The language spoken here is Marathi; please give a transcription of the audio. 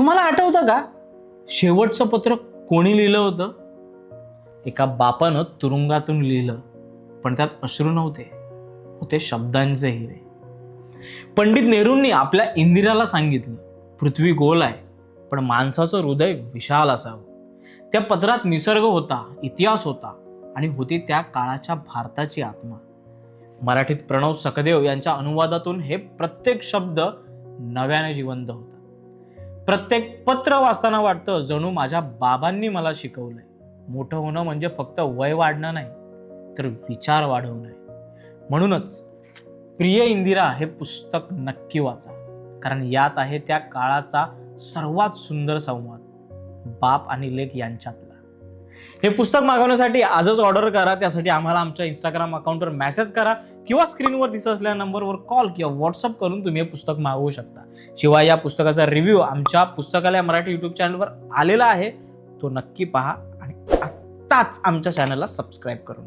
तुम्हाला आठवतं का? शेवटचं पत्र कोणी लिहिलं होतं? एका बापानं तुरुंगातून लिहिलं पण त्यात अश्रू नव्हते. होते शब्दांचे हिरे. पंडित नेहरूंनी आपल्या इंदिराला सांगितलं पृथ्वी गोल आहे पण माणसाचं हृदय विशाल असावं. त्या पत्रात निसर्ग होता इतिहास होता आणि होती त्या काळाच्या भारताची आत्मा. मराठीत प्रणव सकदेव यांच्या अनुवादातून हे प्रत्येक शब्द नव्याने जिवंत होता. प्रत्येक पत्र वाचताना वाटतं जणू माझ्या बाबांनी मला शिकवलंय. मोठं होणं म्हणजे फक्त वय वाढणं नाही तर विचार वाढवणं आहे. म्हणूनच प्रिय इंदिरा हे पुस्तक नक्की वाचा कारण यात आहे त्या काळाचा सर्वात सुंदर संवाद बाप आणि लेख यांच्यातला. हे पुस्तक मागवण्यासाठी आजच ऑर्डर करा. त्यासाठी आम्हाला आमच्या इंस्टाग्राम अकाउंटवर मेसेज करा किंवा स्क्रीनवर दिसत असलेल्या नंबरवर कॉल किंवा व्हॉट्सअप करून तुम्ही हे पुस्तक मागवू शकता. शिवाय या पुस्तकाचा रिव्ह्यू आमच्या पुस्तकालय मराठी यूट्यूब चॅनलवर आलेला आहे. तो नक्की पहा आणि आत्ताच आमच्या चॅनलला सबस्क्राईब करून